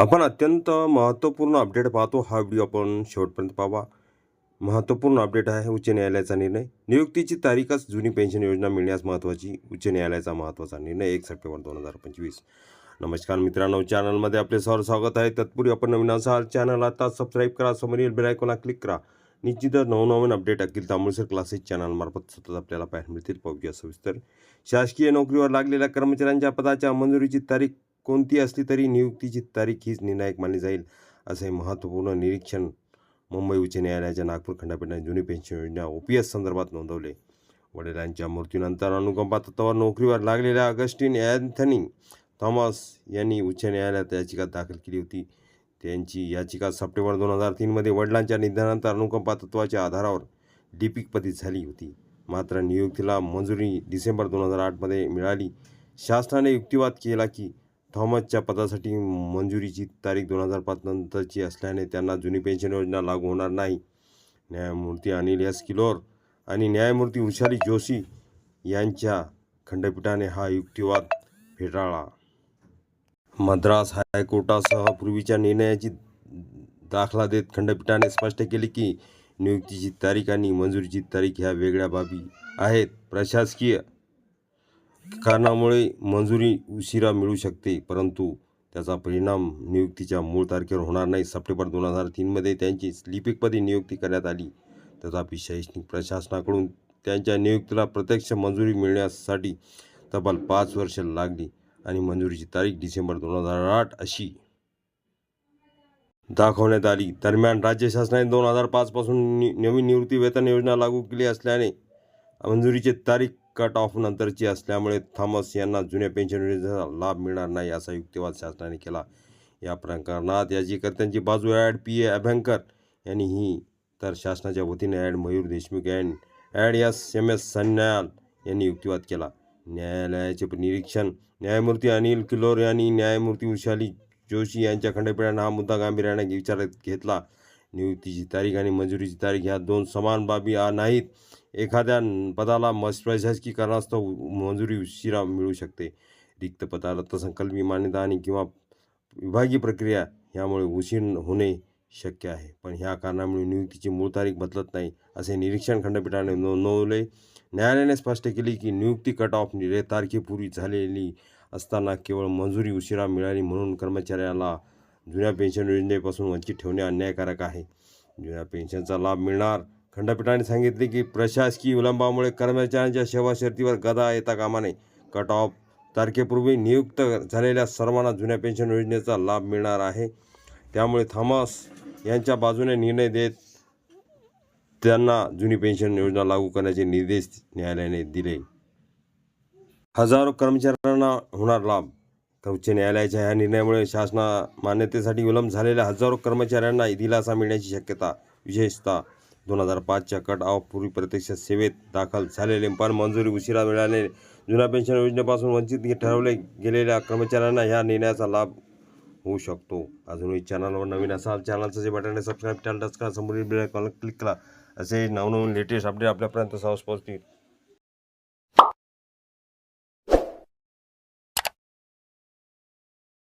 आपण अत्यंत महत्त्वपूर्ण अपडेट पाहतो. हा व्हिडिओ आपण शेवटपर्यंत पाहावा. महत्त्वपूर्ण अपडेट आहे उच्च न्यायालयाचा निर्णय. नियुक्तीची तारीखच जुनी पेन्शन योजना मिळण्यास महत्त्वाची उच्च न्यायालयाचा महत्त्वाचा निर्णय एक सप्टेंबर दोन हजार पंचवीस. नमस्कार मित्रांनो चॅनलमध्ये आपले सर स्वागत आहे. तत्पूर्वी आपण नवीन असाल चॅनल आता सबस्क्राईब करा समोरील बेल आयकॉनला क्लिक करा. निश्चितच नवनवीन अपडेट अखिल तांबुळसर क्लासेस चॅनलमार्फत सतत आपल्याला पाहायला मिळतील. पाहूया सविस्तर शासकीय नोकरीवर लागलेल्या कर्मचाऱ्यांच्या पदाच्या मंजुरीची तारीख कोणती असली तरी नियुक्तीची तारीख हीच निर्णायक मानली जाईल असे महत्त्वपूर्ण निरीक्षण मुंबई उच्च न्यायालयाच्या नागपूर खंडपीठाने जुनी पेन्शन योजना ओ पी एस संदर्भात नोंदवले. वडिलांच्या मृत्यूनंतर अनुकंपा तत्वावर नोकरीवर लागलेल्या अगस्टिन अँथनी थॉमस यांनी उच्च न्यायालयात याचिका दाखल केली होती. त्यांची याचिका सप्टेंबर दोन हजार तीनमध्ये वडिलांच्या निधनानंतर अनुकंपा तत्वाच्या आधारावर लिपिकपदी झाली होती. मात्र नियुक्तीला मंजुरी डिसेंबर दोन हजार आठमध्ये मिळाली. शासनाने युक्तिवाद केला की थॉमसच्या पदासाठी मंजुरीची तारीख दोन हजार पाच नंतरची असल्याने त्यांना जुनी पेन्शन योजना लागू होणार नाही. न्यायमूर्ती अनिल एस किलोर आणि न्यायमूर्ती उषाली जोशी यांच्या खंडपीठाने हा युक्तिवाद फेटाळला. मद्रास हायकोर्टासह पूर्वीच्या निर्णयाची दाखला देत खंडपीठाने स्पष्ट केले की नियुक्तीची तारीख आणि मंजुरीची तारीख ह्या वेगळ्या बाबी आहेत. प्रशासकीय कारणामुळे मंजुरी उशिरा मिळू शकते परंतु त्याचा परिणाम नियुक्तीच्या मूळ तारखेवर होणार नाही. सप्टेंबर दोन हजार तीनमध्ये त्यांची लिपिकपदी नियुक्ती करण्यात आली. तथापि शैक्षणिक प्रशासनाकडून त्यांच्या नियुक्तीला प्रत्यक्ष मंजुरी मिळण्यासाठी तब्बल पाच वर्ष लागली आणि मंजुरीची तारीख डिसेंबर दोन हजार आठ अशी दाखवण्यात आली. दरम्यान राज्य शासनाने दोन हजार पाचपासून नि नवीन निवृत्ती वेतन योजना लागू केली असल्याने मंजुरीची तारीख कट ऑफ नंतरची असल्यामुळे थॉमस यांना जुन्या पेन्शन योजनेचा लाभ मिळणार नाही असा युक्तिवाद शासनाने केला. या प्रकरणात याचिकर्त्यांची बाजू ॲड पी ए अभ्यंकर यांनी ही तर शासनाच्या वतीने adv Mayur Deshmukh and adv S M S Sanyal यांनी युक्तिवाद केला. न्यायालयाचे निरीक्षण न्यायमूर्ती अनिल किलोर यांनी न्यायमूर्ती उशाली जोशी यांच्या खंडपीठाने हा मुद्दा गांभीर्याने विचारात घेतला. नियुक्तीची तारीख आणि मंजुरीची तारीख ह्या दोन समान बाबी नाहीत. एखाद्या पदाला मस कारणास्तव मंजुरी उशिरा मिळू शकते. रिक्त पदाला अर्थसंकल्पीय मान्यता आणि किंवा विभागीय प्रक्रिया यामुळे उशीर होणे शक्य आहे. पण ह्या कारणामुळे नियुक्तीची मूळ तारीख बदलत नाही असे निरीक्षण खंडपीठाने नोंदवले. न्यायालयाने स्पष्ट केले की नियुक्ती कट ऑफ निरे तारखेपूर्वी झालेली असताना केवळ मंजुरी उशिरा मिळाली म्हणून कर्मचाऱ्याला जुन्या पेन्शन योजनेपासून वंचित ठेवणे अन्यायकारक आहे. जुन्या पेन्शनचा लाभ मिळणार खंडपीठाने सांगितले की प्रशासकीय विलंबामुळे कर्मचाऱ्यांच्या सेवा शर्तीवर गदा येता कामा नये. कट ऑफ तारखेपूर्वी नियुक्त झालेल्या सर्वांना जुन्या पेन्शन योजनेचा लाभ मिळणार आहे. त्यामुळे थॉमस यांच्या बाजूने निर्णय देत त्यांना जुनी पेन्शन योजना लागू करण्याचे निर्देश न्यायालयाने दिले. हजारो कर्मचाऱ्यांना होणार लाभ. उच्च न्यायालयाच्या ह्या निर्णयामुळे शासना मान्यतेसाठी विलंब झालेल्या हजारो कर्मचाऱ्यांना दिलासा मिळण्याची शक्यता विशेषतः दोन हजार पाचच्या कट ऑफ पूर्वी प्रत्यक्ष सेवेत दाखल झालेले पण मंजुरी उशिरा मिळाले जुन्या पेन्शन योजनेपासून वंचित ठरवले गेलेल्या कर्मचाऱ्यांना ह्या निर्णयाचा लाभ होऊ शकतो. अजूनही चॅनलवर नवीन असाल चॅनलचं जे बटन आहे सबस्क्राईब टच करा संबंधित बेल क्लिक करा. असे नवनवीन लेटेस्ट अपडेट आपल्यापर्यंत सहज पोहोचतील